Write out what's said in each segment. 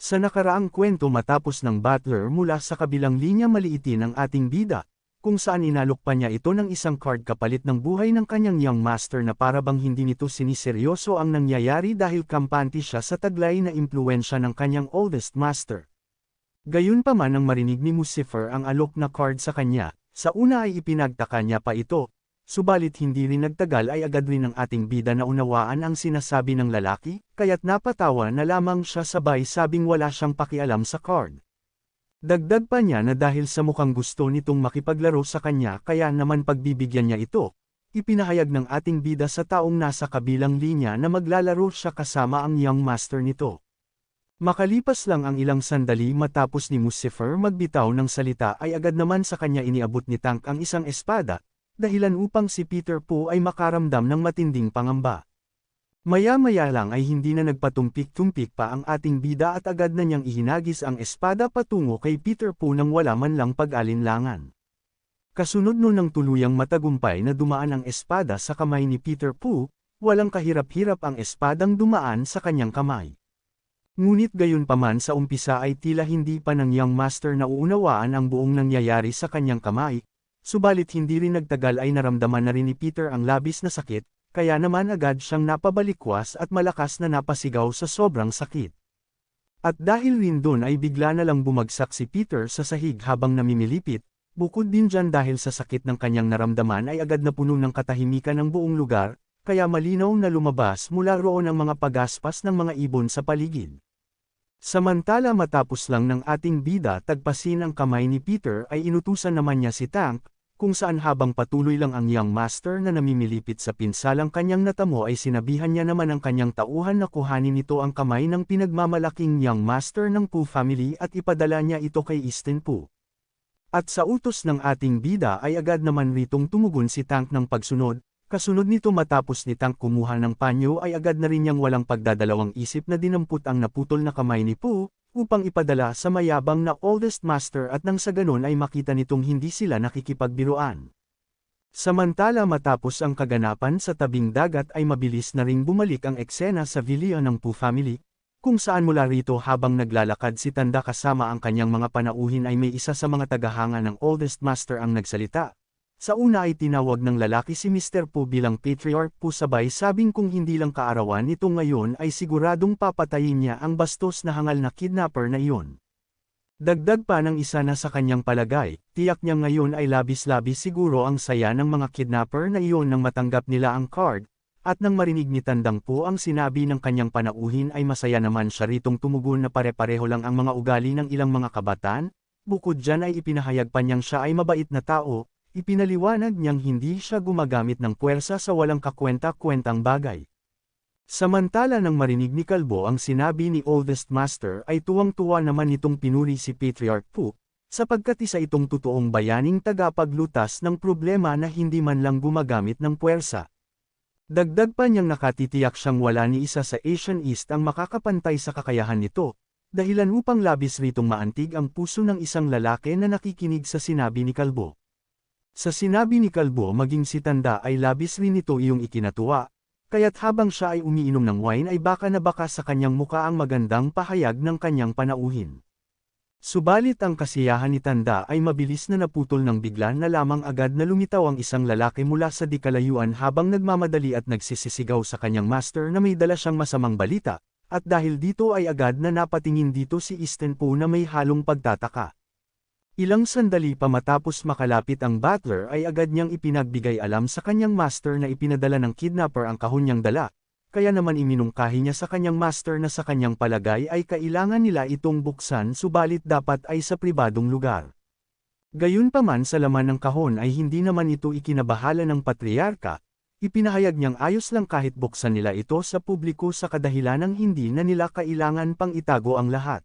Sa nakaraang kwento matapos ng Butler mula sa kabilang linya maliitin ang ating bida, kung saan inalok pa niya ito ng isang card kapalit ng buhay ng kanyang young master na para bang hindi nito siniseryoso ang nangyayari dahil kampante siya sa taglay na impluensya ng kanyang oldest master. Gayunpaman nang marinig ni Lucifer ang alok na card sa kanya, sa una ay ipinagtaka niya pa ito, subalit hindi rin nagtagal ay agad rin ang ating bida na unawaan ang sinasabi ng lalaki, kaya't napatawa na lamang siya sabay sabing wala siyang pakialam sa card. Dagdag pa niya na dahil sa mukhang gusto nitong makipaglaro sa kanya kaya naman pagbibigyan niya ito, ipinahayag ng ating bida sa taong nasa kabilang linya na maglalaro siya kasama ang young master nito. Makalipas lang ang ilang sandali matapos ni Lucifer magbitaw ng salita ay agad naman sa kanya iniabot ni Tank ang isang espada, dahilan upang si Peter po ay makaramdam ng matinding pangamba. Maya-maya lang ay hindi na nagpatumpik-tumpik pa ang ating bida at agad na niyang ihinagis ang espada patungo kay Peter po nang wala man lang pag-alinlangan. Kasunod nun ng tuluyang matagumpay na dumaan ang espada sa kamay ni Peter Pooh, walang kahirap-hirap ang espadang dumaan sa kanyang kamay. Ngunit gayon paman sa umpisa ay tila hindi pa ng young master na uunawaan ang buong nangyayari sa kanyang kamay, subalit hindi rin nagtagal ay naramdaman na rin ni Peter ang labis na sakit, kaya naman agad siyang napabalikwas at malakas na napasigaw sa sobrang sakit. At dahil rin doon ay bigla na lang bumagsak si Peter sa sahig habang namimilipit, bukod din dyan dahil sa sakit ng kanyang naramdaman ay agad na puno ng katahimikan ng buong lugar, kaya malinaw na lumabas mula roon ang mga pagaspas ng mga ibon sa paligid. Samantala matapos lang ng ating bida tagpasin ang kamay ni Peter ay inutusan naman niya si Tank, kung saan habang patuloy lang ang young master na namimilipit sa pinsalang kanyang natamo ay sinabihan niya naman ang kanyang tauhan na kuhanin nito ang kamay ng pinagmamalaking young master ng Pooh family at ipadala niya ito kay Easton Pooh. At sa utos ng ating bida ay agad naman ritong tumugon si Tank ng pagsunod, kasunod nito matapos ni Tank kumuha ng panyo ay agad na rin niyang walang pagdadalawang isip na dinamput ang naputol na kamay ni Pooh, upang ipadala sa mayabang na oldest master at nang sa ganon ay makita nitong hindi sila nakikipagbiruan. Samantala matapos ang kaganapan sa tabing dagat ay mabilis na ring bumalik ang eksena sa villa ng Pooh family, kung saan mula rito habang naglalakad si Tanda kasama ang kanyang mga panauhin ay may isa sa mga tagahanga ng oldest master ang nagsalita. Sa una ay tinawag ng lalaki si Mr. Po bilang patriarch po sabay sabing kung hindi lang kaarawan nito ngayon ay siguradong papatayin niya ang bastos na hangal na kidnapper na iyon. Dagdag pa ng isa na sa kanyang palagay, tiyak niya ngayon ay labis-labis siguro ang saya ng mga kidnapper na iyon nang matanggap nila ang card, at nang marinig ni Tandang po ang sinabi ng kanyang panauhin ay masaya naman siya ritong tumugon na pare-pareho lang ang mga ugali ng ilang mga kabataan, bukod dyan ay ipinahayag pa niyang siya ay mabait na tao, Ipinaliwanag niyang hindi siya gumagamit ng puwersa sa walang kakwenta-kwentang bagay. Samantala nang marinig ni Kalbo ang sinabi ni Oldest Master ay tuwang-tuwa naman itong pinuri si Patriarch Pu, sapagkat isa itong totoong bayaning tagapaglutas ng problema na hindi man lang gumagamit ng puwersa. Dagdag pa niyang nakatitiyak siyang wala ni isa sa Asian East ang makakapantay sa kakayahan nito, dahilan upang labis ritong maantig ang puso ng isang lalaki na nakikinig sa sinabi ni Kalbo. Sa sinabi ni Kalbo maging si Tanda ay labis rin ito iyong ikinatuwa, kaya't habang siya ay umiinom ng wine ay baka na baka sa kanyang muka ang magandang pahayag ng kanyang panauhin. Subalit ang kasiyahan ni Tanda ay mabilis na naputol ng bigla na lamang agad na lumitaw ang isang lalaki mula sa dikalayuan habang nagmamadali at nagsisisigaw sa kanyang master na may dala siyang masamang balita, at dahil dito ay agad na napatingin dito si Easton Po na may halong pagtataka. Ilang sandali pa matapos makalapit ang butler ay agad niyang ipinagbigay alam sa kanyang master na ipinadala ng kidnapper ang kahon niyang dala, kaya naman iminungkahi niya sa kanyang master na sa kanyang palagay ay kailangan nila itong buksan subalit dapat ay sa pribadong lugar. Gayunpaman sa laman ng kahon ay hindi naman ito ikinabahala ng patriarka, ipinahayag niyang ayos lang kahit buksan nila ito sa publiko sa kadahilanang hindi na nila kailangan pang itago ang lahat.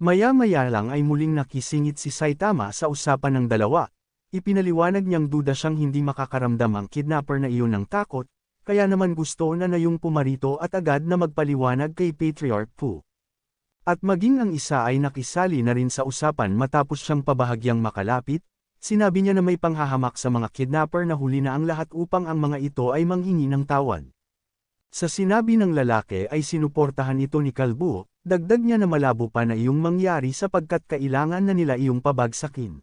Maya-maya lang ay muling nakisingit si Saitama sa usapan ng dalawa. Ipinaliwanag niyang duda siyang hindi makakaramdam ang kidnapper na iyon ng takot, kaya naman gusto na na yung pumarito at agad na magpaliwanag kay Patriarch Pu. At maging ang isa ay nakisali na rin sa usapan matapos siyang pabahagyang makalapit, sinabi niya na may panghahamak sa mga kidnapper na huli na ang lahat upang ang mga ito ay manghingi ng tawad. Sa sinabi ng lalaki ay sinuportahan ito ni Kalbo, dagdag niya na malabo pa na iyong mangyari sapagkat kailangan na nila iyong pabagsakin.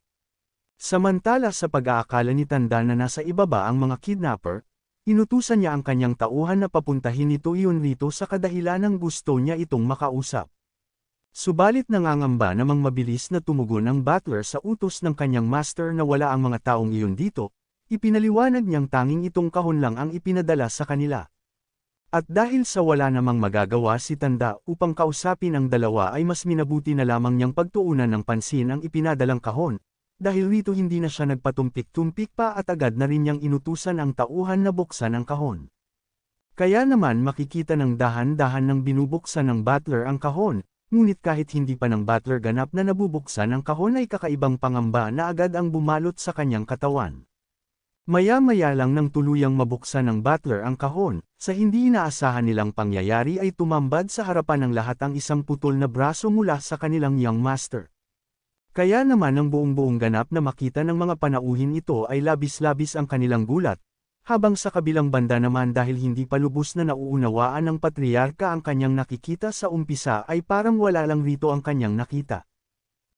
Samantala sa pag-aakala ni Tanda na nasa ibaba ang mga kidnapper, inutusan niya ang kanyang tauhan na papuntahin ito iyon rito sa kadahilan ng gusto niya itong makausap. Subalit nangangamba namang mabilis na tumugon ang butler sa utos ng kanyang master na wala ang mga taong iyon dito, ipinaliwanag niyang tanging itong kahon lang ang ipinadala sa kanila. At dahil sa wala namang magagawa si Tanda upang kausapin ang dalawa ay mas minabuti na lamang niyang pagtuunan ng pansin ang ipinadalang kahon, dahil rito hindi na siya nagpatumpik-tumpik pa at agad na rin niyang inutusan ang tauhan na buksan ang kahon. Kaya naman makikita ng dahan-dahan ng binubuksan ng butler ang kahon, ngunit kahit hindi pa ng butler ganap na nabubuksan ang kahon ay kakaibang pangamba na agad ang bumalot sa kanyang katawan. Maya-maya lang nang tuluyang mabuksan ng butler ang kahon, sa hindi inaasahan nilang pangyayari ay tumambad sa harapan ng lahat ang isang putol na braso mula sa kanilang young master. Kaya naman ang buong-buong ganap na makita ng mga panauhin ito ay labis-labis ang kanilang gulat, habang sa kabilang banda naman dahil hindi pa lubos na nauunawaan ng patriarka ang kanyang nakikita sa umpisa ay parang wala lang rito ang kanyang nakita.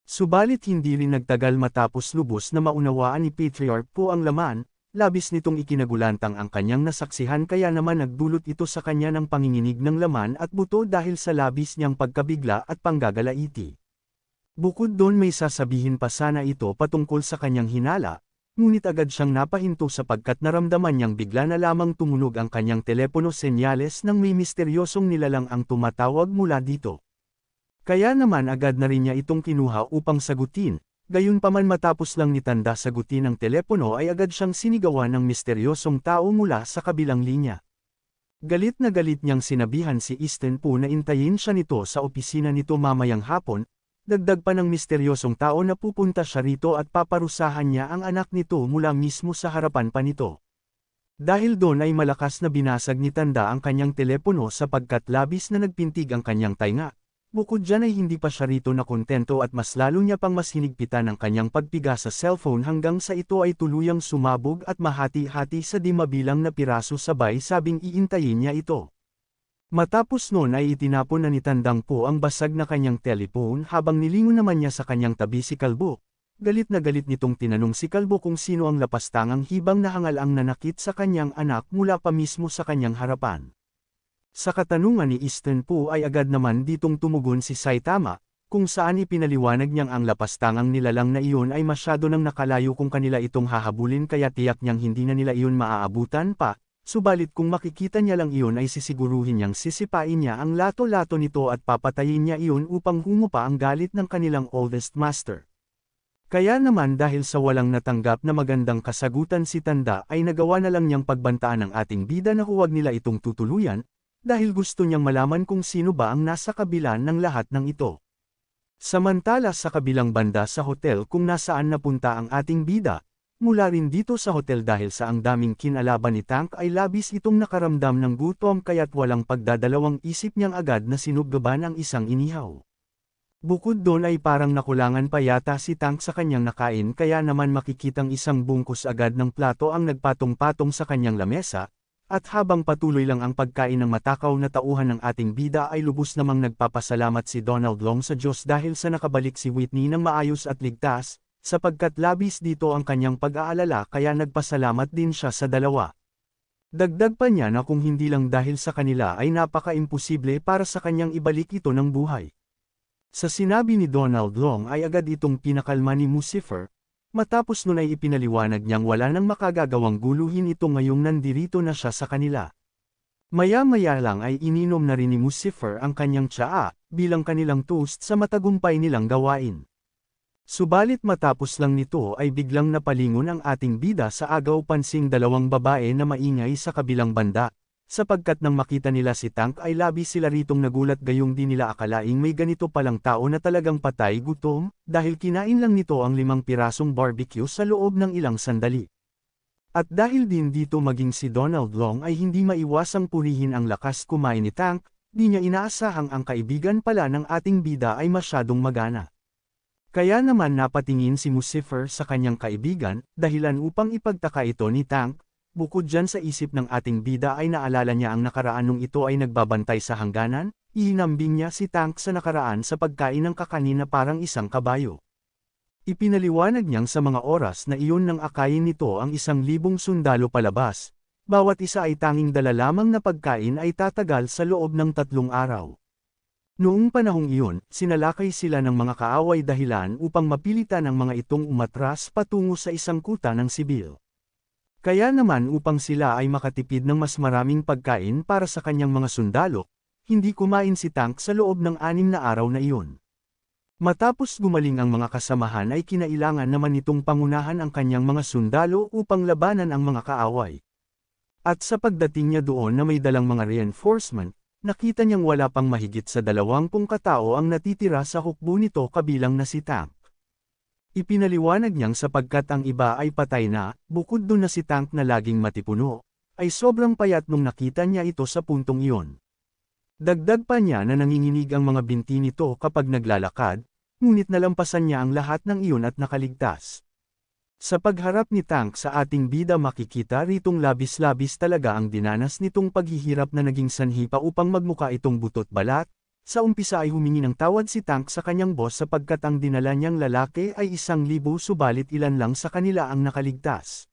Subalit hindi rin nagtagal matapos lubos na maunawaan ni Patriarch po ang laman, Labis nitong ikinagulantang ang kanyang nasaksihan kaya naman nagdulot ito sa kanya ng panginginig ng laman at buto dahil sa labis niyang pagkabigla at panggagalaiti. Bukod doon may sasabihin pa sana ito patungkol sa kanyang hinala, ngunit agad siyang napahinto sapagkat naramdaman niyang bigla na lamang tumunog ang kanyang telepono senyales ng may misteryosong nilalang ang tumatawag mula dito. Kaya naman agad na rin niya itong kinuha upang sagutin, Gayunpaman matapos lang ni Tanda sagutin ang telepono ay agad siyang sinigawan ng misteryosong tao mula sa kabilang linya. Galit na galit niyang sinabihan si Easton po na intayin siya nito sa opisina nito mamayang hapon, dagdag pa ng misteryosong tao na pupunta siya rito at paparusahan niya ang anak nito mula mismo sa harapan pa nito. Dahil doon ay malakas na binasag ni Tanda ang kanyang telepono sapagkat labis na nagpintig ang kanyang tainga, Bukod dyan ay hindi pa siya rito na kontento at mas lalo niya pang mas hinigpitan ang kanyang pagpiga sa cellphone hanggang sa ito ay tuluyang sumabog at mahati-hati sa di mabilang na piraso sabay sabing iintayin niya ito. Matapos noon ay itinapon na ni Tandang po ang basag na kanyang telephone habang nilingon naman niya sa kanyang tabi si Kalbo. Galit na galit nitong tinanong si Kalbo kung sino ang lapastangang hibang na hangal ang nanakit sa kanyang anak mula pa mismo sa kanyang harapan. Sa katanungan ni Easton Po ay agad naman ditong tumugon si Saitama, kung saan ipinaliwanag niyang ang lapastangang nilalang na iyon ay masyado nang nakalayo kung kanila itong hahabulin kaya tiyak niyang hindi na nila iyon maaabutan pa, subalit kung makikita niya lang iyon ay sisiguruhin niyang sisipain niya ang lato-lato nito at papatayin niya iyon upang humupa ang galit ng kanilang oldest master. Kaya naman dahil sa walang natanggap na magandang kasagutan si Tanda ay nagawa na lang niyang pagbantaan ng ating bida na huwag nila itong tutuluyan, dahil gusto niyang malaman kung sino ba ang nasa kabila ng lahat ng ito. Samantala sa kabilang banda sa hotel kung nasaan napunta ang ating bida, mula rin dito sa hotel dahil sa ang daming kinalaban ni Tank ay labis itong nakaramdam ng gutom kaya't walang pagdadalawang isip niyang agad na sinuggaban ang isang inihaw. Bukod doon ay parang nakulangan pa yata si Tank sa kanyang nakain kaya naman makikitang isang bungkus agad ng plato ang nagpatong-patong sa kanyang lamesa, at habang patuloy lang ang pagkain ng matakaw na tauhan ng ating bida ay lubos namang nagpapasalamat si Donald Long sa Diyos dahil sa nakabalik si Whitney ng maayos at ligtas, sapagkat labis dito ang kanyang pag-aalala kaya nagpasalamat din siya sa dalawa. Dagdag pa niya na kung hindi lang dahil sa kanila ay napaka-imposible para sa kanyang ibalik ito ng buhay. Sa sinabi ni Donald Long ay agad itong pinakalma ni Lucifer, Matapos nun ay ipinaliwanag niyang wala nang makagagawang guluhin ito ngayong nandirito na siya sa kanila. Maya-maya lang ay ininom na rin ni Lucifer ang kanyang tsaa, bilang kanilang toast sa matagumpay nilang gawain. Subalit matapos lang nito ay biglang napalingon ang ating bida sa agaw pansing dalawang babae na maingay sa kabilang banda, sapagkat nang makita nila si Tank ay labi sila ritong nagulat gayong di nila akalaing may ganito palang tao na talagang patay gutom, dahil kinain lang nito ang limang pirasong barbecue sa loob ng ilang sandali. At dahil din dito maging si Donald Long ay hindi maiwasang purihin ang lakas kumain ni Tank, di niya inaasahang ang kaibigan pala ng ating bida ay masyadong magana. Kaya naman napatingin si Lucifer sa kanyang kaibigan, dahilan upang ipagtaka ito ni Tank, bukod dyan sa isip ng ating bida ay naalala niya ang nakaraan nung ito ay nagbabantay sa hangganan, ihinambing niya si Tank sa nakaraan sa pagkain ng kakanin na parang isang kabayo. Ipinaliwanag niyang sa mga oras na iyon nang akayin nito ang isang libong sundalo palabas, bawat isa ay tanging dala lamang na pagkain ay tatagal sa loob ng tatlong araw. Noong panahong iyon, sinalakay sila ng mga kaaway dahilan upang mapilitan ang mga itong umatras patungo sa isang kuta ng sibil. Kaya naman upang sila ay makatipid ng mas maraming pagkain para sa kanyang mga sundalo, hindi kumain si Tank sa loob ng anim na araw na iyon. Matapos gumaling ang mga kasamahan ay kinailangan naman itong pangunahan ang kanyang mga sundalo upang labanan ang mga kaaway. At sa pagdating niya doon na may dalang mga reinforcement, Nakita niyang wala pang mahigit sa dalawampung katao ang natitira sa hukbo nito kabilang na si Tank. Ipinaliwanag niyang sapagkat ang iba ay patay na, bukod doon na si Tank na laging matipuno, ay sobrang payat nung nakita niya ito sa puntong iyon. Dagdag pa niya na nanginginig ang mga binti nito kapag naglalakad, ngunit nalampasan niya ang lahat ng iyon at nakaligtas. Sa pagharap ni Tank sa ating bida makikita ritong labis-labis talaga ang dinanas nitong paghihirap na naging sanhi pa upang magmuka itong butot balat, sa umpisa ay humingi ng tawad si Tank sa kanyang boss sapagkat ang dinala niyang lalaki ay isang libo subalit ilan lang sa kanila ang nakaligtas.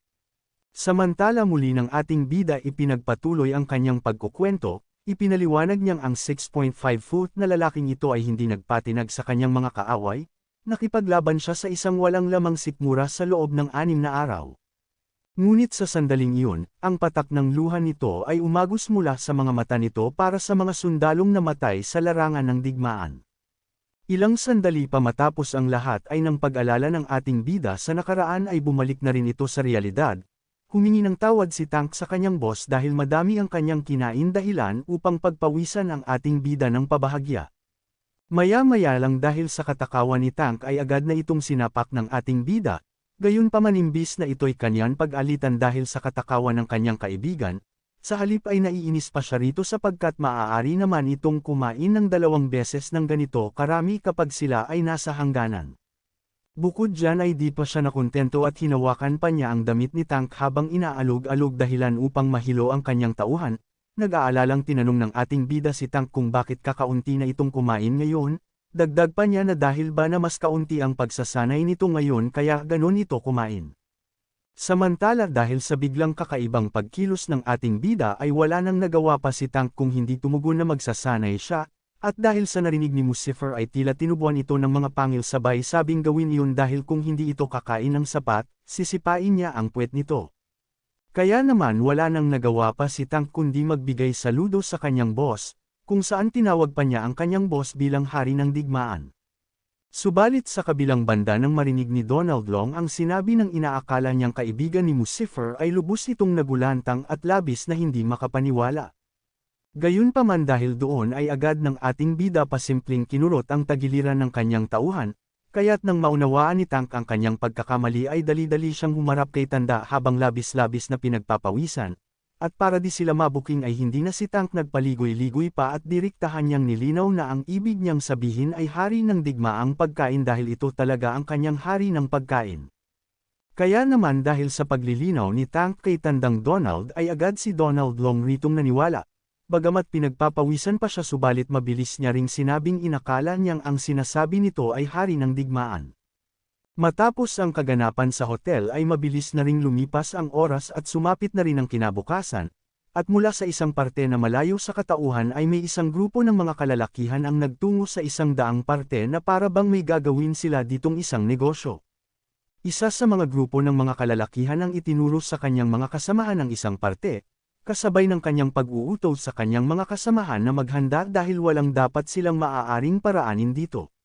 Samantala muli ng ating bida ipinagpatuloy ang kanyang pagkukwento, ipinaliwanag niyang ang 6.5 foot na lalaking ito ay hindi nagpatinag sa kanyang mga kaaway, nakipaglaban siya sa isang walang lamang sikmura sa loob ng anim na araw. Ngunit sa sandaling iyon, ang patak ng luha nito ay umagos mula sa mga mata nito para sa mga sundalong namatay sa larangan ng digmaan. Ilang sandali pa matapos ang lahat ay ng pag-alala ng ating bida sa nakaraan ay bumalik na rin ito sa realidad, humingi ng tawad si Tank sa kanyang boss dahil madami ang kanyang kinain dahilan upang pagpawisan ang ating bida ng pabahagya. Maya-maya lang dahil sa katakawan ni Tank ay agad na itong sinapak ng ating bida, gayon pa manimbis na ito'y kanyan pag-alitan dahil sa katakawan ng kanyang kaibigan, sa halip ay naiinis pa siya rito sapagkat maaari naman itong kumain ng dalawang beses ng ganito karami kapag sila ay nasa hangganan. Bukod dyan ay di pa siya nakontento at hinawakan pa niya ang damit ni Tank habang inaalog-alog dahilan upang mahilo ang kanyang tauhan, Nag-aalalang tinanong ng ating bida si Tank kung bakit kakaunti na itong kumain ngayon, dagdag pa niya na dahil ba na mas kaunti ang pagsasanay nito ngayon kaya ganon ito kumain. Samantala dahil sa biglang kakaibang pagkilos ng ating bida ay wala nang nagawa pa si Tank kung hindi tumugon na magsasanay siya, at dahil sa narinig ni Lucifer ay tila tinubuan ito ng mga pangil sabay sabing gawin iyon dahil kung hindi ito kakain ng sapat, sisipain niya ang puwet nito. Kaya naman wala nang nagawa pa si Tank kundi magbigay saludo sa kanyang boss, kung saan tinawag pa niya ang kanyang boss bilang hari ng digmaan. Subalit sa kabilang banda ng marinig ni Donald Long ang sinabi ng inaakala niyang kaibigan ni Lucifer ay lubos itong nagulantang at labis na hindi makapaniwala. Gayunpaman dahil doon ay agad ng ating bida pa simpleng kinurot ang tagiliran ng kanyang tauhan, Kaya't nang maunawaan ni Tank ang kanyang pagkakamali ay dali-dali siyang humarap kay Tanda habang labis-labis na pinagpapawisan, at para di sila mabuking ay hindi na si Tank nagpaligoy-ligoy pa at diriktahan niyang nilinaw na ang ibig niyang sabihin ay hari ng digmaang pagkain dahil ito talaga ang kanyang hari ng pagkain. Kaya naman dahil sa paglilinaw ni Tank kay Tandang Donald ay agad si Donald Long ritong naniwala, Bagamat pinagpapawisan pa siya subalit mabilis niya ring sinabing inakala niyang ang sinasabi nito ay hari ng digmaan. Matapos ang kaganapan sa hotel ay mabilis na ring lumipas ang oras at sumapit na rin ang kinabukasan, at mula sa isang parte na malayo sa katauhan ay may isang grupo ng mga kalalakihan ang nagtungo sa isang daang parte na para bang may gagawin sila ditong isang negosyo. Isa sa mga grupo ng mga kalalakihan ang itinuro sa kanyang mga kasamahan ng isang parte, kasabay ng kanyang pag-uutos sa kanyang mga kasamahan na maghanda dahil walang dapat silang maaaring paraanin dito.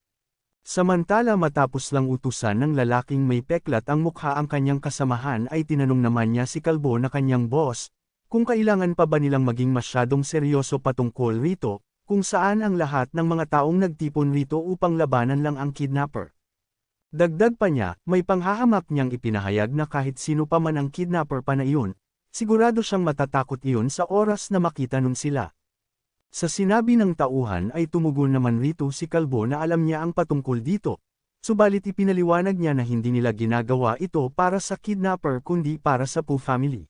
Samantala matapos lang utusan ng lalaking may peklat ang mukha ang kanyang kasamahan ay tinanong naman niya si Kalbo na kanyang boss, kung kailangan pa ba nilang maging masyadong seryoso patungkol rito, kung saan ang lahat ng mga taong nagtipon rito upang labanan lang ang kidnapper. Dagdag pa niya, may panghahamak niyang ipinahayag na kahit sino pa man ang kidnapper pa na iyon, Sigurado siyang matatakot iyon sa oras na makita nun sila. Sa sinabi ng tauhan ay tumugon naman rito si Kalbo na alam niya ang patungkol dito, subalit ipinaliwanag niya na hindi nila ginagawa ito para sa kidnapper kundi para sa Pooh family.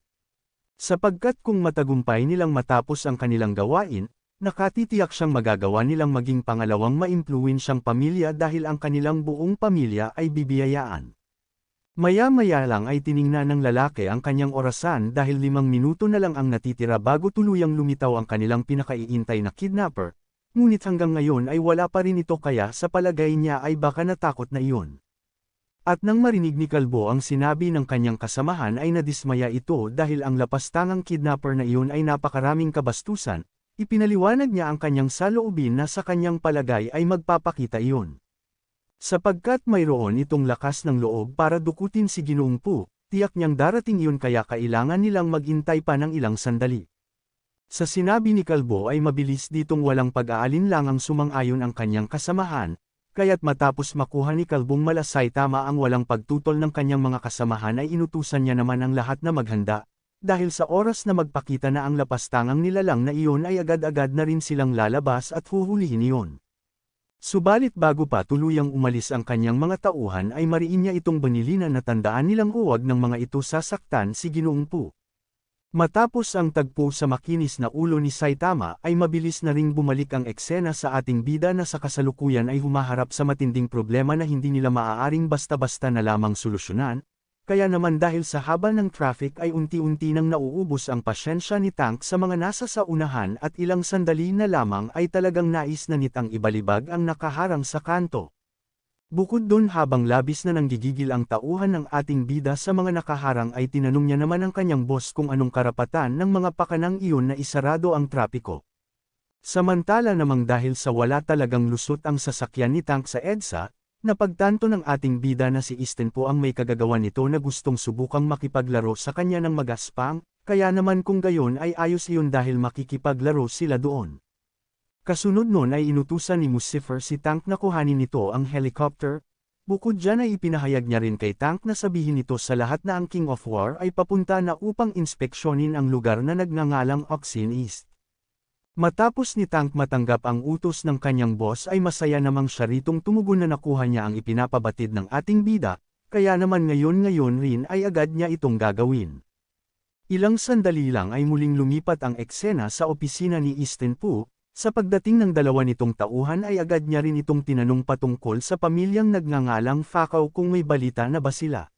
Sapagkat kung matagumpay nilang matapos ang kanilang gawain, nakatitiyak siyang magagawa nilang maging pangalawang maimpluwensyang pamilya dahil ang kanilang buong pamilya ay bibiyayaan. Maya-maya lang ay tiningnan ng lalaki ang kanyang orasan dahil limang minuto na lang ang natitira bago tuluyang lumitaw ang kanilang pinakaiintay na kidnapper, ngunit hanggang ngayon ay wala pa rin ito kaya sa palagay niya ay baka natakot na iyon. At nang marinig ni Kalbo ang sinabi ng kanyang kasamahan ay nadismaya ito dahil ang lapastangang kidnapper na iyon ay napakaraming kabastusan, ipinaliwanag niya ang kanyang saloobin na sa kanyang palagay ay magpapakita iyon. Sapagkat mayroon itong lakas ng loob para dukutin si Ginoong Pu, tiyak niyang darating iyon kaya kailangan nilang magintay pa ng ilang sandali. Sa sinabi ni Kalbo ay mabilis ditong walang pag-aalin lang ang sumang-ayon ang kanyang kasamahan, kaya't matapos makuha ni Kalbong malasay tama ang walang pagtutol ng kanyang mga kasamahan ay inutusan niya naman ang lahat na maghanda, dahil sa oras na magpakita na ang lapastangang nilalang na iyon ay agad-agad na rin silang lalabas at huhulihin iyon. Subalit bago pa tuluyang umalis ang kanyang mga tauhan ay mariin niya itong banilinan na tandaan nilang huwag ng mga ito sasaktan si Ginoong Pu. Matapos ang tagpo sa makinis na ulo ni Saitama ay mabilis na ring bumalik ang eksena sa ating bida na sa kasalukuyan ay humaharap sa matinding problema na hindi nila maaaring basta-basta na lamang solusyonan, kaya naman dahil sa haba ng traffic ay unti-unti nang nauubos ang pasyensya ni Tank sa mga nasa sa unahan at ilang sandali na lamang ay talagang nais na nitang ibalibag ang nakaharang sa kanto. Bukod dun habang labis na nanggigigil ang tauhan ng ating bida sa mga nakaharang ay tinanong niya naman ang kanyang boss kung anong karapatan ng mga pakanang iyon na isarado ang trapiko. Samantala namang dahil sa wala talagang lusot ang sasakyan ni Tank sa EDSA, Napagtanto ng ating bida na si Easton po ang may kagagawan nito na gustong subukang makipaglaro sa kanya ng magaspang, kaya naman kung gayon ay ayos iyon dahil makikipaglaro sila doon. Kasunod nun ay inutusan ni Lucifer si Tank na kuhanin nito ang helicopter, bukod dyan ay ipinahayag niya rin kay Tank na sabihin nito sa lahat na ang King of War ay papunta na upang inspeksyonin ang lugar na nagngangalang Oxin East. Matapos ni Tank matanggap ang utos ng kanyang boss ay masaya namang siya ritong tumugon na nakuha niya ang ipinapabatid ng ating bida, kaya naman ngayon-ngayon rin ay agad niya itong gagawin. Ilang sandali lang ay muling lumipat ang eksena sa opisina ni Easton Pu, sa pagdating ng dalawa nitong tauhan ay agad niya rin itong tinanong patungkol sa pamilyang nagngangalang Fakaw kung may balita na ba sila.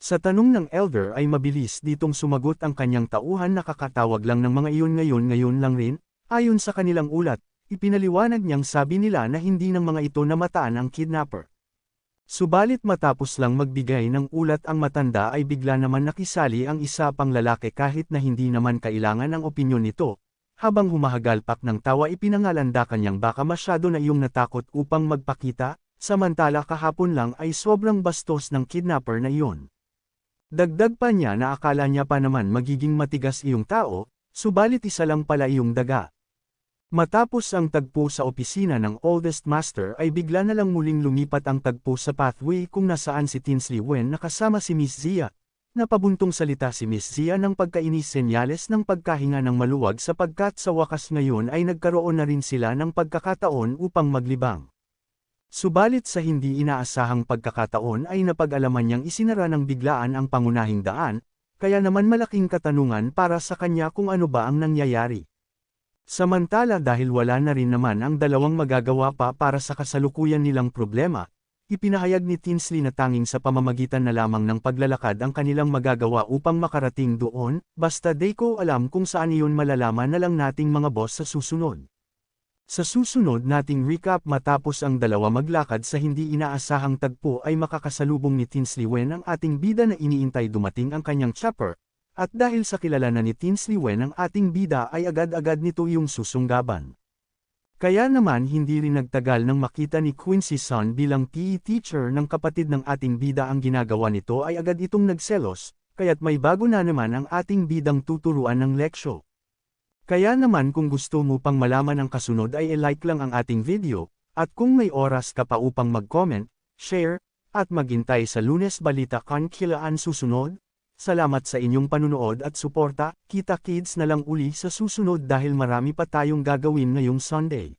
Sa tanong ng elder ay mabilis ditong sumagot ang kanyang tauhan na kakatawag lang ng mga iyon ngayon-ngayon lang rin, Ayon sa kanilang ulat, ipinaliwanag niyang sabi nila na hindi ng mga ito namataan ang kidnapper. Subalit matapos lang magbigay ng ulat ang matanda ay bigla naman nakisali ang isa pang lalaki kahit na hindi naman kailangan ang opinyon nito. Habang humahagalpak ng tawa ipinangalanda kanyang baka masyado na iyong natakot upang magpakita, samantala kahapon lang ay sobrang bastos ng kidnapper na iyon. Dagdag pa niya na akala niya pa naman magiging matigas iyong tao, subalit isa lang pala iyong daga. Matapos ang tagpo sa opisina ng Oldest Master ay bigla na lang muling lumipat ang tagpo sa pathway kung nasaan si Tinsley Wen nakasama si Miss Zia. Napabuntong salita si Miss Zia ng pagkainis senyales ng pagkahinga ng maluwag sapagkat sa wakas ngayon ay nagkaroon na rin sila ng pagkakataon upang maglibang. Subalit sa hindi inaasahang pagkakataon ay napag-alaman niyang isinara ng biglaan ang pangunahing daan, kaya naman malaking katanungan para sa kanya kung ano ba ang nangyayari. Samantala dahil wala na rin naman ang dalawang magagawa pa para sa kasalukuyan nilang problema, ipinahayag ni Tinsley na tanging sa pamamagitan na lamang ng paglalakad ang kanilang magagawa upang makarating doon, basta ko alam kung saan iyon malalaman na lang nating mga boss sa susunod. Sa susunod nating recap matapos ang dalawa maglakad sa hindi inaasahang tagpo ay makakasalubong ni Tinsley Wen ang ating bida na iniintay dumating ang kanyang chopper, at dahil sa kilala na ni Tinsley Wen ang ating bida ay agad-agad nito yung susunggaban. Kaya naman hindi rin nagtagal nang makita ni Quincy Sun bilang PE teacher ng kapatid ng ating bida ang ginagawa nito ay agad itong nagselos, kaya't may bago na naman ang ating bidang tuturuan ng leksyo. Kaya naman kung gusto mo pang malaman ang kasunod ay i-like lang ang ating video, at kung may oras ka pa upang mag-comment, share, at maghintay sa lunes balita kan kilaan susunod, Salamat sa inyong panunood at suporta, kita kids na lang uli sa susunod dahil marami pa tayong gagawin ngayong Sunday.